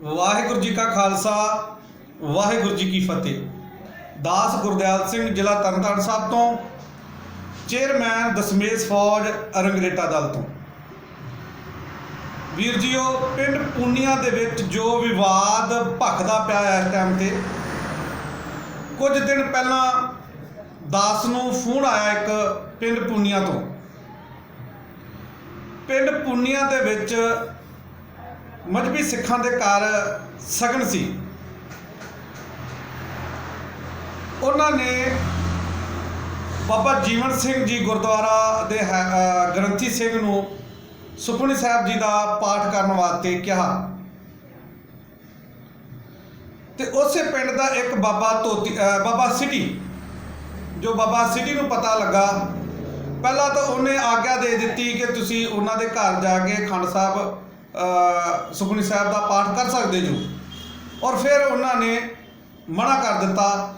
ਵਾਹਿਗੁਰੂ ਜੀ ਕਾ ਖਾਲਸਾ, ਵਾਹਿਗੁਰੂ ਜੀ ਕੀ ਫਤਿਹ। ਦਾਸ ਗੁਰਦਿਆਲ ਸਿੰਘ ਜ਼ਿਲ੍ਹਾ ਤਰਨਤਾਰਨ ਸਾਹਿਬ ਤੋਂ, ਚੇਅਰਮੈਨ ਦਸਮੇਸ਼ ਫੌਜ ਅਰੰਗਰੇਟਾ ਦਲ ਤੋਂ। ਵੀਰ ਜੀਓ, ਪਿੰਡ ਪੂਨੀਆਂ ਦੇ ਵਿੱਚ ਜੋ ਵਿਵਾਦ ਭਖਦਾ ਪਿਆ ਹੈ ਇਸ ਟਾਈਮ ਤੇ, ਕੁਝ ਦਿਨ ਪਹਿਲਾਂ ਦਾਸ ਨੂੰ ਫੋਨ ਆਇਆ ਇੱਕ ਪਿੰਡ ਪੂਨੀਆਂ ਤੋਂ। ਪਿੰਡ ਪੂਨੀਆਂ ਦੇ ਵਿੱਚ ਮਜਬੀ ਸਿੱਖਾਂ ਦੇ ਘਰ ਸਗਨ ਸੀ। ਉਹਨਾਂ ਨੇ ਬਾਬਾ ਜੀਵਨ ਸਿੰਘ ਜੀ ਗੁਰਦੁਆਰਾ ਦੇ ਹੈ- ਗ੍ਰੰਥੀ ਸਿੰਘ ਨੂੰ ਸੁਖਮਨੀ ਸਾਹਿਬ ਜੀ ਦਾ ਪਾਠ ਕਰਨ ਵਾਸਤੇ ਕਿਹਾ। ਤੇ ਉਸੇ ਪਿੰਡ ਦਾ ਇੱਕ ਬਾਬਾ ਤੋਤੀ ਬਾਬਾ ਸਿਟੀ, ਜੋ ਬਾਬਾ ਸਿਟੀ ਨੂੰ ਪਤਾ ਲੱਗਾ, ਪਹਿਲਾਂ ਤਾਂ ਉਹਨੇ ਆਗਿਆ ਦੇ ਦਿੱਤੀ ਕਿ ਤੁਸੀਂ ਉਹਨਾਂ ਦੇ ਘਰ ਜਾ ਕੇ ਖੰਡ ਸਾਹਿਬ ਸੁਖਮਨੀ ਸਾਹਿਬ ਦਾ ਪਾਠ ਕਰ ਸਕਦੇ ਜੋ। ਔਰ ਫਿਰ ਉਹਨਾਂ ਨੇ ਮਨਾ ਕਰ ਦਿੱਤਾ।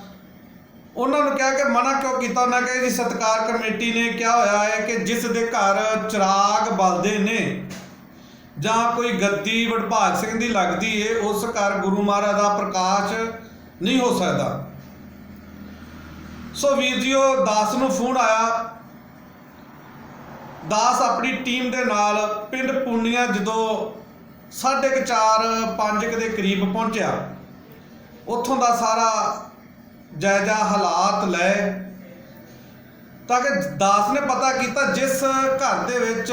ਉਹਨਾਂ ਨੂੰ ਕਿਹਾ ਕਿ ਮਨਾ ਕਿਉਂ ਕੀਤਾ? ਉਹਨਾਂ ਕਹੇ ਜੀ ਸਤਕਾਰ ਕਮੇਟੀ ਨੇ ਕਿਹਾ ਹੋਇਆ ਹੈ ਕਿ ਜਿਸ ਦੇ ਘਰ ਚਿਰਾਗ ਬਲਦੇ ਨੇ ਜਾਂ ਕੋਈ ਗੱਦੀ ਵਡਭਾਗ ਸਿੰਘ ਦੀ ਲੱਗਦੀ ਏ, ਉਸ ਘਰ ਗੁਰੂ ਮਹਾਰਾਜ ਦਾ ਪ੍ਰਕਾਸ਼ ਨਹੀਂ ਹੋ ਸਕਦਾ। ਸੋ ਵੀਰ ਜੀਓ, ਦਾਸ ਨੂੰ ਫੋਨ ਆਇਆ। ਦਾਸ ਆਪਣੀ ਟੀਮ ਦੇ ਨਾਲ ਪਿੰਡ ਪੁੰਨੀਆਂ ਜਦੋਂ 4:30 5 ਦੇ ਕਰੀਬ ਪਹੁੰਚਿਆ, ਉੱਥੋਂ ਦਾ ਸਾਰਾ ਜਾਇਜ਼ਾ ਹਾਲਾਤ ਲੈ ਤਾਂ ਕਿ ਦਾਸ ਨੇ ਪਤਾ ਕੀਤਾ ਜਿਸ ਘਰ ਦੇ ਵਿੱਚ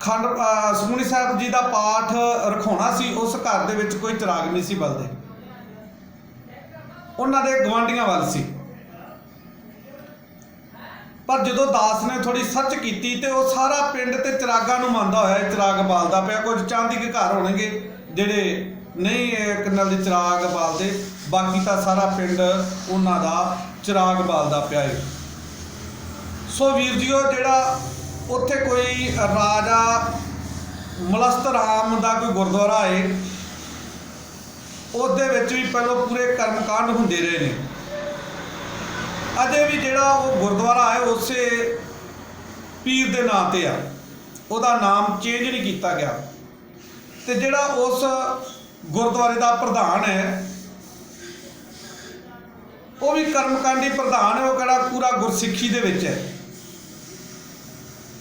ਖੰਡ, ਅਹ ਸੁਖਮਨੀ ਸਾਹਿਬ ਜੀ ਦਾ ਪਾਠ ਰਖਾਉਣਾ ਸੀ, ਉਸ ਘਰ ਦੇ ਵਿੱਚ ਕੋਈ ਚਿਰਾਗ ਨਹੀਂ ਸੀ ਬਲਦੇ। ਉਹਨਾਂ ਦੇ ਗਵਾਂਢੀਆਂ ਵੱਲ ਸੀ। ਪਰ ਜਦੋਂ ਦਾਸ ਨੇ ਥੋੜੀ ਸੱਚ ਕੀਤੀ ਤੇ ਉਹ ਸਾਰਾ ਪਿੰਡ ਤੇ ਚਿਰਾਗਾਂ ਨੂੰ ਮੰਨਦਾ ਹੋਇਆ ਇਹ ਚਿਰਾਗ ਬਾਲਦਾ ਪਿਆ। ਕੁਝ ਚਾਂਦੀ ਦੇ ਘਰ ਹੋਣਗੇ ਜਿਹੜੇ ਨਹੀਂ ਇਹ ਦੇ ਚਿਰਾਗ ਬਾਲਦੇ। ਬਾਕੀ ਤਾਂ ਸਾਰਾ ਪਿੰਡ ਉਹਨਾਂ ਦਾ ਚਿਰਾਗ ਬਾਲਦਾ ਪਿਆ ਹੈ ਸੋ ਵੀਰ ਜੀਓ, ਜਿਹੜਾ ਉੱਥੇ ਕੋਈ ਰਾਜਾ ਮਲਸਤ ਰਾਮ ਦਾ ਕੋਈ ਗੁਰਦੁਆਰਾ ਹੈ ਉਹਦੇ ਵਿੱਚ ਵੀ ਪਹਿਲਾਂ ਪੂਰੇ ਕਰਮਕਾਂਡ ਹੁੰਦੇ ਰਹੇ ਨੇ। ਅਜੇ ਵੀ ਜਿਹੜਾ ਉਹ ਗੁਰਦੁਆਰਾ ਹੈ ਉਸੇ ਪੀਰ ਦੇ ਨਾਂ ਤੇ ਆ। ਉਹਦਾ ਨਾਮ ਚੇਂਜ ਨਹੀਂ ਕੀਤਾ ਗਿਆ। ਤੇ ਜਿਹੜਾ ਉਸ ਗੁਰਦੁਆਰੇ ਦਾ ਪ੍ਰਧਾਨ ਹੈ, ਉਹ ਵੀ ਕਰਮਕਾਂਡੀ ਪ੍ਰਧਾਨ ਹੈ, ਉਹ ਕਿਹੜਾ ਪੂਰਾ ਗੁਰਸਿੱਖੀ ਦੇ ਵਿੱਚ ਹੈ।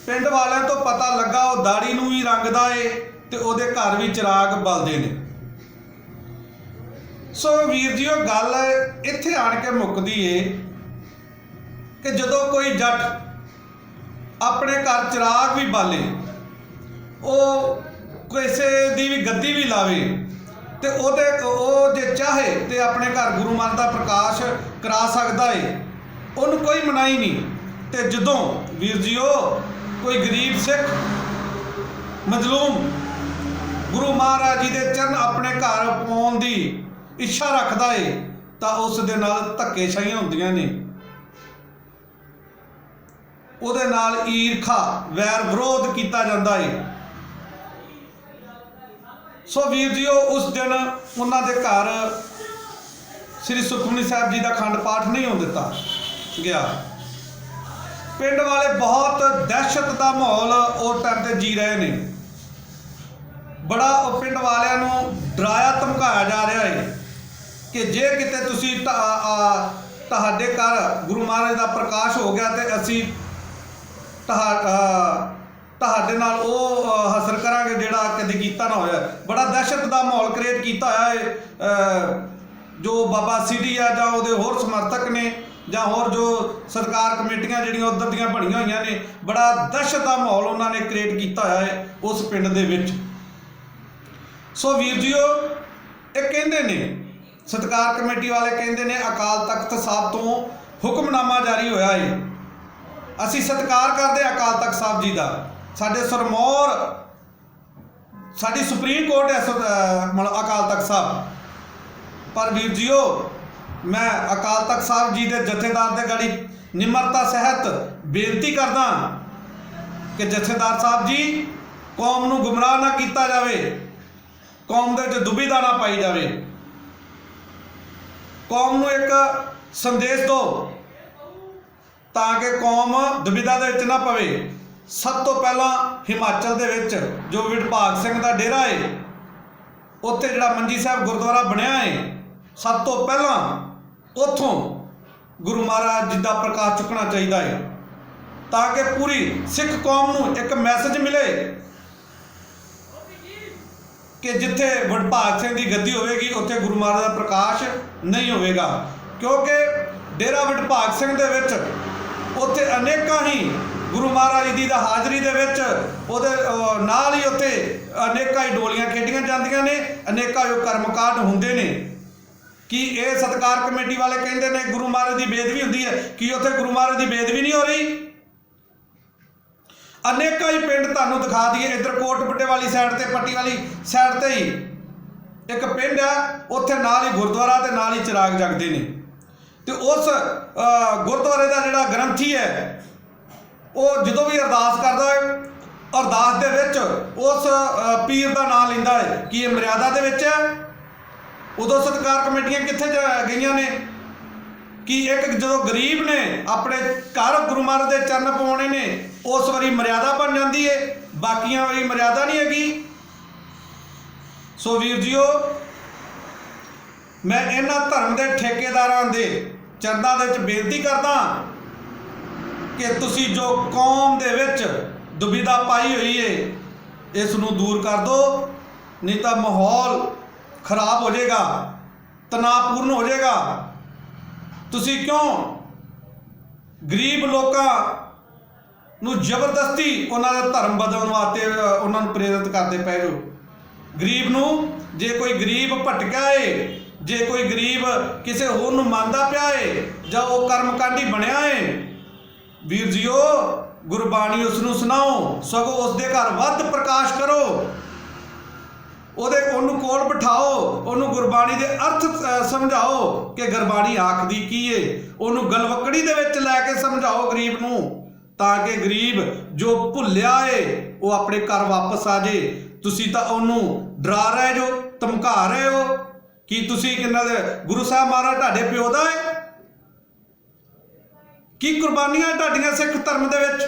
ਪਿੰਡ ਵਾਲਿਆਂ ਤੋਂ ਪਤਾ ਲੱਗਾ, ਉਹ ਦਾੜੀ ਨੂੰ ਵੀ ਰੰਗਦਾ ਏ ਤੇ ਉਹਦੇ ਘਰ ਵੀ ਚਿਰਾਗ ਬਲਦੇ ਨੇ। ਸੋ ਵੀਰ ਜੀਓ ਗੱਲ ਇੱਥੇ ਆਣ ਕੇ ਮੁੱਕਦੀ ਏ ਕਿ ਜਦੋਂ ਕੋਈ ਜੱਟ ਆਪਣੇ ਘਰ ਚਿਰਾਗ ਵੀ ਬਾਲੇ, ਉਹ ਕਿਸੇ ਦੀ ਵੀ ਗੱਦੀ ਵੀ ਲਾਵੇ ਤੇ ਉਹਦੇ ਉਹ ਜੇ ਚਾਹੇ ਤੇ ਆਪਣੇ ਘਰ ਗੁਰੂ ਮਨ ਦਾ ਪ੍ਰਕਾਸ਼ ਕਰਾ ਸਕਦਾ ਏ, ਉਹਨੂੰ ਕੋਈ ਮਨਾਈ ਨਹੀਂ। ਤੇ ਜਦੋਂ ਵੀਰ ਜੀਓ, ਕੋਈ ਗਰੀਬ ਸਿੱਖ, ਮਜ਼ਲੂਮ ਗੁਰੂ ਮਹਾਰਾਜ ਜੀ ਦੇ ਚਰਨ ਆਪਣੇ ਘਰ ਪਾਉਣ ਦੀ ਇੱਛਾ ਰੱਖਦਾ ਏ, ਤਾਂ ਉਸ ਦੇ ਨਾਲ ਧੱਕੇਸ਼ਾਹੀਆਂ ਹੁੰਦੀਆਂ ਨੇ। ਉਹਦੇ ਨਾਲ ਈਰਖਾ, ਵੈਰ ਵਿਰੋਧ ਕੀਤਾ ਜਾਂਦਾ ਏ। ਸੋ ਵੀਰ ਜੀਓ, ਉਸ ਦਿਨ ਉਹਨਾਂ ਦੇ ਘਰ ਸ੍ਰੀ ਸੁਖਮਨੀ ਸਾਹਿਬ ਜੀ ਦਾ ਖੰਡ ਪਾਠ ਨਹੀਂ ਹੋਣ ਦਿੱਤਾ ਗਿਆ। ਪਿੰਡ ਵਾਲੇ ਬਹੁਤ ਦਹਿਸ਼ਤ ਦਾ ਮਾਹੌਲ ਉਸ ਟਾਈਮ ਤੇ ਜੀ ਰਹੇ ਨੇ। ਬੜਾ ਉਹ ਪਿੰਡ ਵਾਲਿਆਂ ਨੂੰ ਡਰਾਇਆ, ਧਮਕਾਇਆ ਜਾ ਰਿਹਾ ਹੈ ਕਿ ਜੇ ਕਿਤੇ ਤੁਸੀਂ ਤੁਹਾਡੇ ਘਰ ਗੁਰੂ ਮਹਾਰਾਜ ਦਾ ਪ੍ਰਕਾਸ਼ ਹੋ ਗਿਆ ਤੇ ਅਸੀਂ ਤੁਹਾਡੇ ਨਾਲ ਉਹ ਅ, ਕਰਾਂਗੇ ਜਿਹੜਾ ਕਦੇ ਕੀਤਾ ਨਾ ਹੋਇਆ। ਬੜਾ ਦਹਿਸ਼ਤ ਦਾ ਮਾਹੌਲ ਕ੍ਰੀਏਟ ਕੀਤਾ ਹੋਇਆ ਹੈ ਜੋ ਬਾਬਾ ਸਿੱਧੀ ਆ ਜਾਂ ਉਹਦੇ ਹੋਰ ਸਮਰਥਕ ਨੇ ਜਾਂ ਹੋਰ ਜੋ ਸਰਕਾਰ ਕਮੇਟੀਆਂ ਜਿਹੜੀਆਂ ਉਧਰ ਦੀਆਂ ਬਣੀਆਂ ਹੋਈਆਂ ਨੇ ਬੜਾ ਦਹਿਸ਼ਤ ਦਾ ਮਾਹੌਲ ਉਹਨਾਂ ਨੇ ਕ੍ਰੀਏਟ ਕੀਤਾ ਹੋਇਆ ਹੈ ਉਸ ਪਿੰਡ ਦੇ ਵਿੱਚ। ਸੋ ਵੀਰ ਜੀਓ ਇਹ ਕਹਿੰਦੇ ਨੇ ਸਤਕਾਰ ਕਮੇਟੀ ਵਾਲੇ ਕਹਿੰਦੇ ਨੇ ਅਕਾਲ ਤਖਤ ਸਾਹਿਬ ਤੋਂ ਹੁਕਮਨਾਮਾ ਜਾਰੀ ਹੋਇਆ ਹੈ। ਅਸੀਂ ਸਤਿਕਾਰ ਕਰਦੇ ਹਾਂ ਅਕਾਲ ਤਖਤ ਸਾਹਿਬ ਜੀ ਦਾ। ਸਾਡੇ ਸਰਮੌਰ, ਸਾਡੀ ਸੁਪਰੀਮ ਕੋਰਟ ਹੈ ਮਤਲਬ ਅਕਾਲ ਤਖਤ ਸਾਹਿਬ। ਪਰ ਵੀਰ ਜੀਓ, ਮੈਂ ਅਕਾਲ ਤਖਤ ਸਾਹਿਬ ਜੀ ਦੇ ਜਥੇਦਾਰ ਦੇ ਗੜੀ ਨਿਮਰਤਾ ਸਹਿਤ ਬੇਨਤੀ ਕਰਦਾ ਕਿ ਜਥੇਦਾਰ ਸਾਹਿਬ ਜੀ, ਕੌਮ ਨੂੰ ਗੁੰਮਰਾਹ ਨਾ ਕੀਤਾ ਜਾਵੇ। ਕੌਮ ਦੇ ਵਿੱਚ ਦੁਬਿਧਾ ਨਾ ਪਾਈ ਜਾਵੇ। ਕੌਮ ਨੂੰ ਇੱਕ ਸੰਦੇਸ਼ ਦਿਓ ਤਾਂ ਕਿ ਕੌਮ ਦੁਬਿਧਾ ਦੇ ਵਿੱਚ ਨਾ ਪਵੇ। ਸਭ ਤੋਂ ਪਹਿਲਾਂ ਹਿਮਾਚਲ ਦੇ ਵਿੱਚ ਜੋ ਵਿਭਾਗ ਸਿੰਘ ਦਾ ਡੇਰਾ ਏ, ਉੱਥੇ ਜਿਹੜਾ ਮੰਜੀ ਸਾਹਿਬ ਗੁਰਦੁਆਰਾ ਬਣਿਆ ਏ, ਸਭ ਤੋਂ ਪਹਿਲਾਂ ਉੱਥੋਂ ਗੁਰੂ ਮਹਾਰਾਜ ਜੀ ਦਾ ਪ੍ਰਕਾਸ਼ ਚੁੱਕਣਾ ਚਾਹੀਦਾ ਹੈ ਤਾਂ ਕਿ ਪੂਰੀ ਸਿੱਖ ਕੌਮ ਨੂੰ ਇੱਕ ਮੈਸੇਜ ਮਿਲੇ ਕਿ ਜਿੱਥੇ ਵਡਭਾਗ ਸਿੰਘ ਦੀ ਗੱਦੀ ਹੋਵੇਗੀ, ਉੱਥੇ ਗੁਰੂ ਮਹਾਰਾਜ ਦਾ ਪ੍ਰਕਾਸ਼ ਨਹੀਂ ਹੋਵੇਗਾ। ਕਿਉਂਕਿ ਡੇਰਾ ਵਡਭਾਗ ਸਿੰਘ ਦੇ ਵਿੱਚ ਉੱਥੇ ਅਨੇਕਾਂ ਹੀ ਗੁਰੂ ਮਹਾਰਾਜ ਜੀ ਦਾ ਹਾਜ਼ਰੀ ਦੇ ਵਿੱਚ ਉਹਦੇ ਨਾਲ ਹੀ ਉੱਥੇ ਅਨੇਕਾਂ ਹੀ ਡੋਲੀਆਂ ਖੇਡੀਆਂ ਜਾਂਦੀਆਂ ਨੇ, ਅਨੇਕਾਂ ਜੋ ਕਰਮਕਾਂਡ ਹੁੰਦੇ ਨੇ। ਕੀ ਇਹ ਸਤਕਾਰ ਕਮੇਟੀ ਵਾਲੇ ਕਹਿੰਦੇ ਨੇ ਗੁਰੂ ਮਹਾਰਾਜ ਦੀ ਬੇਦਬੀ ਹੁੰਦੀ ਹੈ? ਕੀ ਉੱਥੇ ਗੁਰੂ ਮਹਾਰਾਜ ਦੀ ਬੇਦਵੀ ਨਹੀਂ ਹੋ ਰਹੀ? ਅਨੇਕਾਂ ਹੀ ਪਿੰਡ ਤੁਹਾਨੂੰ ਦਿਖਾ ਦਈਏ, ਇੱਧਰ ਕੋਟ ਬੁੱਢੇ ਵਾਲੀ ਸਾਈਡ ਤੇ, ਪੱਟੀ ਵਾਲੀ ਸਾਈਡ ਤੇ ਹੀ। ਇੱਕ ਪਿੰਡ ਆ ਉੱਥੇ ਨਾਲ ਹੀ ਗੁਰਦੁਆਰਾ ਤੇ ਨਾਲ ਹੀ ਚਿਰਾਗ ਜਗਦੇ ਨੇ। ਤੇ ਉਸ ਗੁਰਦੁਆਰੇ ਦਾ ਜਿਹੜਾ ਗ੍ਰੰਥੀ ਹੈ, ਉਹ ਜਦੋਂ ਵੀ ਅਰਦਾਸ ਕਰਦਾ ਹੈ, ਅਰਦਾਸ ਦੇ ਵਿੱਚ ਉਸ ਪੀਰ ਦਾ ਨਾਮ ਲੈਂਦਾ ਹੈ ਕਿ ਇਹ ਮਰਿਆਦਾ ਦੇ ਵਿੱਚ ਹੈ। ਉਦੋਂ ਸਤਕਾਰ ਕਮੇਟੀਆਂ ਕਿੱਥੇ ਜਾ- ਗਈਆਂ ਨੇ? ਕਿ ਇੱਕ ਜਦੋਂ ਗਰੀਬ ਨੇ ਆਪਣੇ ਘਰ ਗੁਰੂ ਮਹਾਰਾਜ ਦੇ ਚਰਨ ਪਾਉਣੇ ਨੇ, ਉਸ ਵਾਰੀ ਮਰਿਆਦਾ ਬਣ ਜਾਂਦੀ ਏ ਬਾਕੀਆਂ ਵਾਰੀ ਮਰਿਆਦਾ ਨਹੀਂ ਹੈਗੀ। ਸੋ ਵੀਰ ਜੀਓ, ਮੈਂ ਇਹਨਾਂ ਧਰਮ ਦੇ ਠੇਕੇਦਾਰਾਂ ਦੇ ਚਰਨਾਂ ਦੇ ਵਿੱਚ ਬੇਨਤੀ ਕਰਦਾ ਕਿ ਤੁਸੀਂ ਜੋ ਕੌਮ ਦੇ ਵਿੱਚ ਦੁਬਿਧਾ ਪਾਈ ਹੋਈ ਏ, ਇਸ ਨੂੰ ਦੂਰ ਕਰ ਦਿਓ ਨਹੀਂ ਤਾਂ ਮਾਹੌਲ ਖਰਾਬ ਹੋ ਜਾਏਗਾ, ਤਣਾਅਪੂਰਨ ਹੋ ਜਾਏਗਾ। ਤੁਸੀਂ ਕਿਉਂ ਗਰੀਬ ਲੋਕਾਂ ਨੂੰ ਜ਼ਬਰਦਸਤੀ ਉਹਨਾਂ ਦਾ ਧਰਮ ਬਦਲਣ ਵਾਸਤੇ ਉਹਨਾਂ ਨੂੰ ਪ੍ਰੇਰਿਤ ਕਰਦੇ ਪਏ ਹੋ? ਗਰੀਬ ਨੂੰ, ਜੇ ਕੋਈ ਗਰੀਬ ਭਟਕਿਆ ਏ ਜੇ ਕੋਈ ਗਰੀਬ ਕਿਸੇ ਹੋਰ ਨੂੰ ਮੰਨਦਾ ਪਿਆ ਏ, ਜਾਂ ਉਹ ਕਰਮਕਾਂਡੀ ਬਣਿਆ ਏ, ਵੀਰ ਜੀਓ, ਗੁਰਬਾਣੀ ਉਸ ਨੂੰ ਸੁਣਾਓ, ਸਗੋਂ ਉਸ ਦੇ ਘਰ ਵੱਧ ਪ੍ਰਕਾਸ਼ ਕਰੋ। ਉਹਦੇ ਉਹਨੂੰ ਕੋਲ ਬਿਠਾਓ, ਉਹਨੂੰ ਗੁਰਬਾਣੀ ਦੇ ਅਰਥ ਸਮਝਾਓ ਕਿ ਗੁਰਬਾਣੀ ਆਖਦੀ ਕੀ ਏ। ਉਹਨੂੰ ਗਲਵਕੜੀ ਦੇ ਵਿੱਚ ਲੈ ਕੇ ਸਮਝਾਓ ਗਰੀਬ ਨੂੰ, ਤਾਂ ਕਿ ਗਰੀਬ ਜੋ ਭੁੱਲਿਆ ਏ, ਉਹ ਆਪਣੇ ਘਰ ਵਾਪਸ ਆ ਜੇ। ਤੁਸੀਂ ਤਾਂ ਉਹਨੂੰ ਡਰਾ ਰਹੇ ਜੋ, ਧਮਕਾ ਰਹੇ ਹੋ। ਕੀ ਤੁਸੀਂ ਕਿੰਨਾ ਦੇ ਗੁਰੂ ਸਾਹਿਬ ਮਹਾਰਾਜ ਤੁਹਾਡੇ ਪਿਓ ਦਾ ਹੈ? ਕੀ ਕੁਰਬਾਨੀਆਂ ਤੁਹਾਡੀਆਂ ਸਿੱਖ ਧਰਮ ਦੇ ਵਿੱਚ?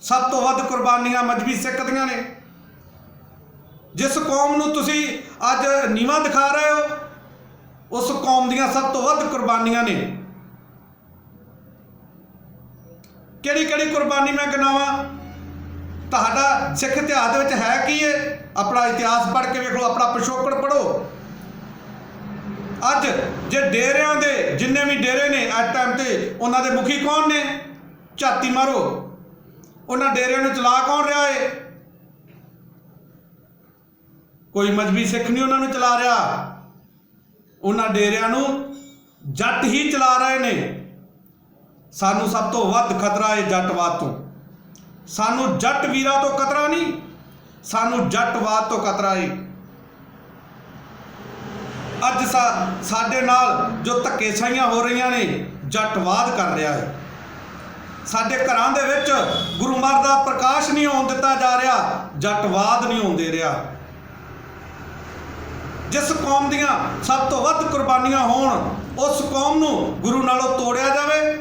ਸਭ ਤੋਂ ਵੱਧ ਕੁਰਬਾਨੀਆਂ ਮਜਬੀ ਸਿੱਖ ਦੀਆਂ ਨੇ। ਜਿਸ ਕੌਮ ਨੂੰ ਤੁਸੀਂ ਅੱਜ ਨੀਵਾ ਦਿਖਾ ਰਹੇ ਹੋ, ਉਸ ਕੌਮ ਦੀਆਂ ਸਭ ਤੋਂ ਵੱਧ ਕੁਰਬਾਨੀਆਂ ਨੇ। ਕਿਹੜੀ ਕਿਹੜੀ ਕੁਰਬਾਨੀ ਮੈਂ ਗਿਣਾਵਾਂ? ਤੁਹਾਡਾ ਸਿੱਖ ਇਤਿਹਾਸ ਦੇ ਵਿੱਚ ਹੈ ਕੀ ਹੈ ਆਪਣਾ ਇਤਿਹਾਸ ਪੜ੍ਹ ਕੇ ਵੇਖ ਲਓ, ਆਪਣਾ ਪਿਛੋਕੜ ਪੜ੍ਹੋ। ਅੱਜ ਜੇ ਡੇਰਿਆਂ ਦੇ ਜਿੰਨੇ ਵੀ ਡੇਰੇ ਨੇ ਇਸ ਟਾਈਮ ਤੇ, ਉਹਨਾਂ ਦੇ ਮੁਖੀ ਕੌਣ ਨੇ? ਝਾਤੀ ਮਾਰੋ। ਉਹਨਾਂ ਡੇਰਿਆਂ ਨੂੰ ਚਲਾ ਕੌਣ ਰਿਹਾ ਏ? ਕੋਈ ਮਜਬੀ ਸਿੱਖ ਨਹੀਂ ਉਹਨਾਂ ਨੂੰ ਚਲਾ ਰਿਹਾ। ਉਹਨਾਂ ਡੇਰਿਆਂ ਨੂੰ ਜੱਟ ਹੀ ਚਲਾ ਰਹੇ ਨੇ। ਸਾਨੂੰ ਸਭ ਤੋਂ ਵੱਧ ਖਤਰਾ ਹੈ ਜੱਟਵਾਦ ਤੋਂ। ਸਾਨੂੰ ਜੱਟ ਵੀਰਾਂ ਤੋਂ ਖਤਰਾ ਨਹੀਂ, ਸਾਨੂੰ ਜੱਟਵਾਦ ਤੋਂ ਖਤਰਾ ਹੈ ਅੱਜ ਸਾ- ਸਾਡੇ ਨਾਲ ਜੋ ਧੱਕੇਸ਼ਾਹੀਆਂ ਹੋ ਰਹੀਆਂ ਨੇ, ਜੱਟਵਾਦ ਕਰ ਰਿਹਾ ਹੈ। ਸਾਡੇ ਘਰਾਂ ਦੇ ਵਿੱਚ ਗੁਰੂ ਮਹਾਰਾਜ ਦਾ ਪ੍ਰਕਾਸ਼ ਨਹੀਂ ਹੋਣ ਦਿੱਤਾ ਜਾ ਰਿਹਾ, ਜੱਟਵਾਦ ਨਹੀਂ ਹੋਣ ਦੇ ਰਿਹਾ। ਜਿਸ ਕੌਮ ਦੀਆਂ ਸਭ ਤੋਂ ਵੱਧ ਕੁਰਬਾਨੀਆਂ ਹੋਣ, ਉਸ ਕੌਮ ਨੂੰ ਗੁਰੂ ਨਾਲੋਂ ਤੋੜਿਆ ਜਾਵੇ।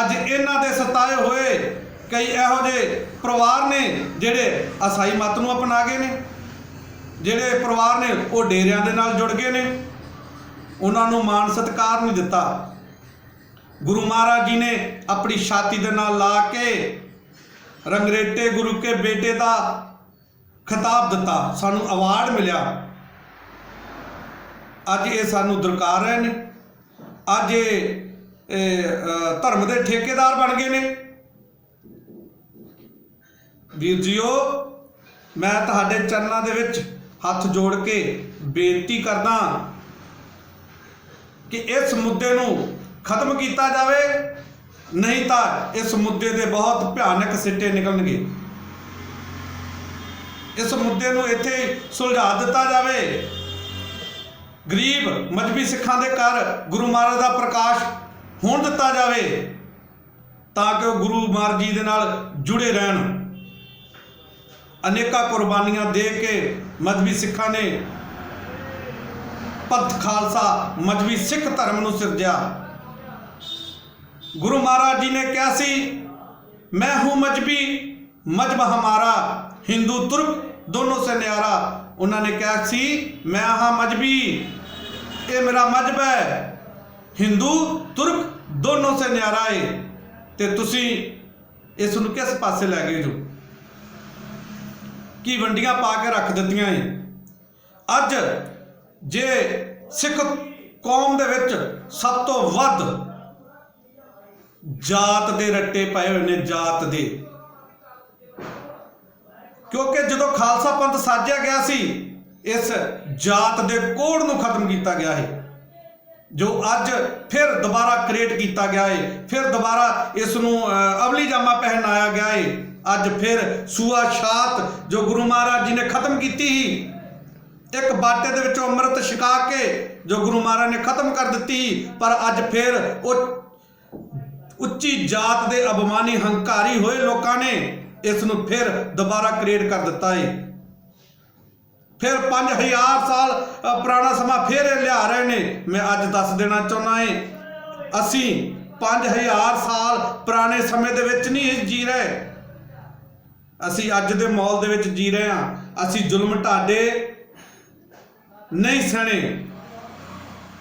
ਅੱਜ ਇਹਨਾਂ ਦੇ ਸਤਾਏ ਹੋਏ ਕਈ ਇਹੋ ਜਿਹੇ ਪਰਿਵਾਰ ਨੇ, ਜਿਹੜੇ ਅਸਾਈ ਮਤ ਨੂੰ ਅਪਣਾ ਗਏ ਨੇ। ਜਿਹੜੇ ਪਰਿਵਾਰ ਨੇ ਉਹ ਡੇਰਿਆਂ ਦੇ ਨਾਲ ਜੁੜ ਗਏ ਨੇ। ਉਹਨਾਂ ਨੂੰ ਮਾਣ ਸਤਿਕਾਰ ਨਹੀਂ ਦਿੱਤਾ। ਗੁਰੂ ਮਹਾਰਾਜ ਜੀ ਨੇ ਆਪਣੀ ਛਾਤੀ ਦੇ ਨਾਲ ਲਾ ਕੇ ਰੰਗਰੇਟੇ ਗੁਰੂ ਕੇ ਬੇਟੇ ਦਾ ਖਿਤਾਬ ਦਿੱਤਾ। ਸਾਨੂੰ ਅਵਾਰਡ ਮਿਲਿਆ। ਅੱਜ ਇਹ ਸਾਨੂੰ ਦਰਕਾਰ ਰਹੇ ਨੇ। ਅੱਜ ਇਹ ਧਰਮ ਦੇ ਠੇਕੇਦਾਰ ਬਣ ਗਏ ਨੇ। ਵੀਰ ਜੀਓ, ਮੈਂ ਤੁਹਾਡੇ ਚਰਨਾਂ ਦੇ ਵਿੱਚ ਹੱਥ ਜੋੜ ਕੇ ਬੇਨਤੀ ਕਰਦਾ ਕਿ ਇਸ ਮੁੱਦੇ ਨੂੰ ਖਤਮ ਕੀਤਾ ਜਾਵੇ, ਨਹੀਂ ਤਾਂ ਇਸ ਮੁੱਦੇ ਦੇ ਬਹੁਤ ਭਿਆਨਕ ਸਿੱਟੇ ਨਿਕਲਣਗੇ। ਇਸ ਮੁੱਦੇ ਨੂੰ ਇੱਥੇ ਸੁਲਝਾ ਦਿੱਤਾ ਜਾਵੇ। ਗਰੀਬ ਮਜਬੀ ਸਿੱਖਾਂ ਦੇ ਘਰ ਗੁਰੂ ਮਹਾਰਾਜ ਦਾ ਪ੍ਰਕਾਸ਼ ਹੋਣ ਦਿੱਤਾ ਜਾਵੇ ਤਾਂ ਕਿ ਉਹ ਗੁਰੂ ਮਹਾਰਾਜ ਜੀ ਦੇ ਨਾਲ ਜੁੜੇ ਰਹਿਣ। ਅਨੇਕਾਂ ਕੁਰਬਾਨੀਆਂ ਦੇ ਕੇ ਮਜਬੀ ਸਿੱਖਾਂ ਨੇ ਪੰਥ ਖਾਲਸਾ ਮਜਬੀ ਸਿੱਖ ਧਰਮ ਨੂੰ ਸਿਰਜਿਆ। ਗੁਰੂ ਮਹਾਰਾਜ ਜੀ ਨੇ ਕਿਹਾ ਸੀ, ਮੈਂ ਹੂੰ ਮਜਬੀ ਮਜਬ ਹਮਾਰਾ, ਹਿੰਦੂ, ਤੁਰਕ ਦੋਨੋਂ ਸੇ ਨਿਆਰਾ। ਉਹਨਾਂ ਨੇ ਕਿਹਾ ਸੀ, ਮੈਂ ਹਾਂ ਮਜਬੀ ਇਹ ਮੇਰਾ ਮਜਬ ਹੈ। ਹਿੰਦੂ, ਤੁਰਕ ਦੋਨੋਂ ਸੇ ਨਿਆਰਾ ਹੈ ਤੇ ਤੁਸੀਂ ਇਸ ਨੂੰ ਕਿਸ ਪਾਸੇ ਲੈ ਗਏ ਜੋ? ਕੀ ਵੰਡੀਆਂ ਪਾ ਕੇ ਰੱਖ ਦਿੱਤੀਆਂ ਏ? ਅੱਜ ਜੇ ਸਿੱਖ ਕੌਮ ਦੇ ਵਿੱਚ ਸਭ ਤੋਂ ਵੱਧ ਜਾਤ ਦੇ ਰੱਟੇ ਪਏ ਹੋਏ ਨੇ ਜਾਤ ਦੇ। ਕਿਉਂਕਿ ਜਦੋਂ ਖਾਲਸਾ ਪੰਥ ਸਾਜਿਆ ਗਿਆ ਸੀ, ਇਸ ਜਾਤ ਦੇ ਕੋੜ ਨੂੰ ਖਤਮ ਕੀਤਾ ਗਿਆ ਹੈ ਜੋ ਅੱਜ ਫਿਰ ਦੁਬਾਰਾ ਕ੍ਰੀਏਟ ਕੀਤਾ ਗਿਆ ਹੈ ਫਿਰ ਦੁਬਾਰਾ ਇਸ ਨੂੰ ਅਵਲੀ ਜਾਮਾ ਪਹਿਨਾਇਆ ਗਿਆ ਹੈ ਅੱਜ ਫਿਰ ਸੂਆ ਛਾਤ ਜੋ ਗੁਰੂ ਮਹਾਰਾਜ ਜੀ ਨੇ ਖਤਮ ਕੀਤੀ ਸੀ ਇੱਕ ਬਾਟੇ ਦੇ ਵਿੱਚੋਂ ਅੰਮ੍ਰਿਤ ਛਕਾ ਕੇ ਜੋ ਗੁਰੂ ਮਹਾਰਾਜ ਨੇ ਖਤਮ ਕਰ ਦਿੱਤੀ ਸੀ, ਪਰ ਅੱਜ ਫਿਰ ਉਹ ਉੱਚੀ ਜਾਤ ਦੇ ਅਭਿਮਾਨੀ ਹੰਕਾਰੀ ਹੋਏ ਲੋਕਾਂ ਨੇ ਇਸ ਨੂੰ ਫਿਰ ਦੁਬਾਰਾ ਕ੍ਰੀਏਟ ਕਰ ਦਿੱਤਾ ਏ। ਫਿਰ 5000 ਸਾਲ ਪੁਰਾਣਾ ਸਮਾਂ ਫਿਰ ਇਹ ਲਿਆ ਰਹੇ ਨੇ। ਮੈਂ ਅੱਜ ਦੱਸ ਦੇਣਾ ਚਾਹੁੰਦਾ ਏ ਅਸੀਂ 5000 ਸਾਲ ਪੁਰਾਣੇ ਸਮੇਂ ਦੇ ਵਿੱਚ ਨਹੀਂ ਜੀ ਰਹੇ। ਅਸੀਂ ਅੱਜ ਦੇ ਮਾਹੌਲ ਦੇ ਵਿੱਚ ਜੀ ਰਹੇ ਹਾਂ। ਅਸੀਂ ਜ਼ੁਲਮ ਢਾਡੇ ਨਹੀਂ ਸਹਿਣੇ।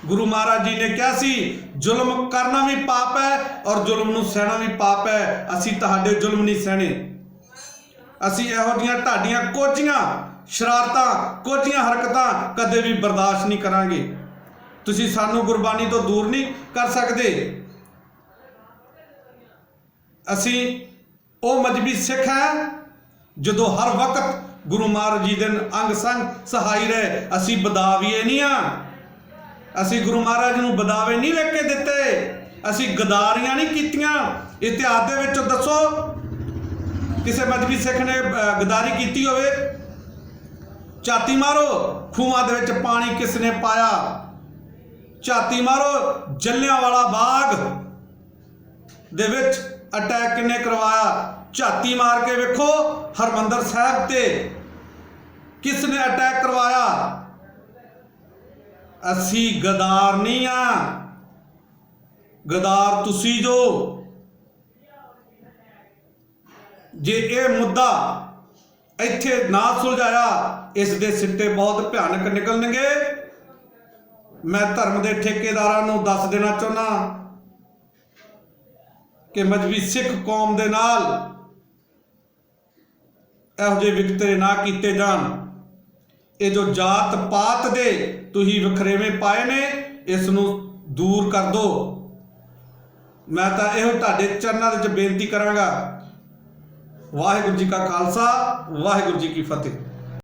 ਗੁਰੂ ਮਹਾਰਾਜ ਜੀ ਨੇ ਕਿਹਾ ਸੀ, ਜ਼ੁਲਮ ਕਰਨਾ ਵੀ ਪਾਪ ਹੈ ਔਰ ਜ਼ੁਲਮ ਨੂੰ ਸਹਿਣਾ ਵੀ ਪਾਪ ਹੈ। ਅਸੀਂ ਤੁਹਾਡੇ ਜ਼ੁਲਮ ਨਹੀਂ ਸਹਿਣੇ। ਅਸੀਂ ਇਹੋ ਜਿਹੀਆਂ ਢਾਡੀਆਂ ਕੋਚੀਆਂ ਸ਼ਰਾਰਤਾਂ ਕੋਚੀਆਂ ਹਰਕਤਾਂ ਕਦੇ ਵੀ ਬਰਦਾਸ਼ਤ ਨਹੀਂ ਕਰਾਂਗੇ। ਤੁਸੀਂ ਸਾਨੂੰ ਗੁਰਬਾਣੀ ਤੋਂ ਦੂਰ ਨਹੀਂ ਕਰ ਸਕਦੇ। ਅਸੀਂ ਉਹ ਮਜਬੀ ਸਿੱਖ ਹੈ ਜਦੋਂ ਹਰ ਵਕਤ ਗੁਰੂ ਮਹਾਰਾਜ ਜੀ ਦੇ ਅੰਗ ਸੰਗ ਸਹਾਈ ਰਹੇ, ਅਸੀਂ ਬਦਾਵੀਏ ਨਹੀਂ ਆ। ਅਸੀਂ ਗੁਰੂ ਮਹਾਰਾਜ ਨੂੰ ਬਦਾਵੇ ਨਹੀਂ ਵੇਖ ਕੇ ਦਿੱਤੇ। ਅਸੀਂ ਗਦਾਰੀਆਂ ਨਹੀਂ ਕੀਤੀਆਂ। ਇਤਿਹਾਸ ਦੇ ਵਿੱਚ ਦੱਸੋ, ਕਿਸੇ ਮਜਬੀ ਸਿੱਖ ਨੇ ਗਦਾਰੀ ਕੀਤੀ ਹੋਵੇ? ਝਾਤੀ ਮਾਰੋ, ਖੂਹਾਂ ਦੇ ਵਿੱਚ ਪਾਣੀ ਕਿਸ ਨੇ ਪਾਇਆ? ਝਾਤੀ ਮਾਰੋ ਜੱਲਿਆਂ ਵਾਲਾ ਬਾਗ ਦੇ ਵਿੱਚ ਅਟੈਕ ਕਿਨੇ ਕਰਵਾਇਆ? ਝਾਤੀ ਮਾਰ ਕੇ ਵੇਖੋ, ਹਰਮੰਦਰ ਸਾਹਿਬ ਤੇ ਕਿਸ ਨੇ ਅਟੈਕ ਕਰਵਾਇਆ? ਅਸੀਂ ਗਦਾਰ ਨਹੀਂ ਆ। ਗਦਾਰ ਤੁਸੀਂ ਜੋ। ਜੇ ਇਹ ਮੁੱਦਾ ਇੱਥੇ ਨਾ ਸੁਲਝਾਇਆ, ਇਸ ਦੇ ਸਿੱਟੇ ਬਹੁਤ ਭਿਆਨਕ ਨਿਕਲਣਗੇ। ਮੈਂ ਧਰਮ ਦੇ ਠੇਕੇਦਾਰਾਂ ਨੂੰ ਦੱਸ ਦੇਣਾ ਚਾਹੁੰਦਾ ਕਿ ਮਜਬੀ ਸਿੱਖ ਕੌਮ ਦੇ ਨਾਲ ਇਹੋ ਜਿਹੇ ਵਿਕਤੇ ਨਾ ਕੀਤੇ ਜਾਣ। ਇਹ ਜੋ ਜਾਤ ਪਾਤ ਦੇ ਤੁਸੀਂ ਵਖਰੇਵੇਂ ਪਾਏ ਨੇ, ਇਸ ਨੂੰ ਦੂਰ ਕਰ ਦਿਓ ਮੈਂ ਤਾਂ ਇਹੋ ਤੁਹਾਡੇ ਚਰਨਾਂ ਦੇ ਵਿੱਚ ਬੇਨਤੀ ਕਰਾਂਗਾ। ਵਾਹਿਗੁਰੂ ਜੀ ਕਾ ਖਾਲਸਾ, ਵਾਹਿਗੁਰੂ ਜੀ ਕੀ ਫਤਿਹ।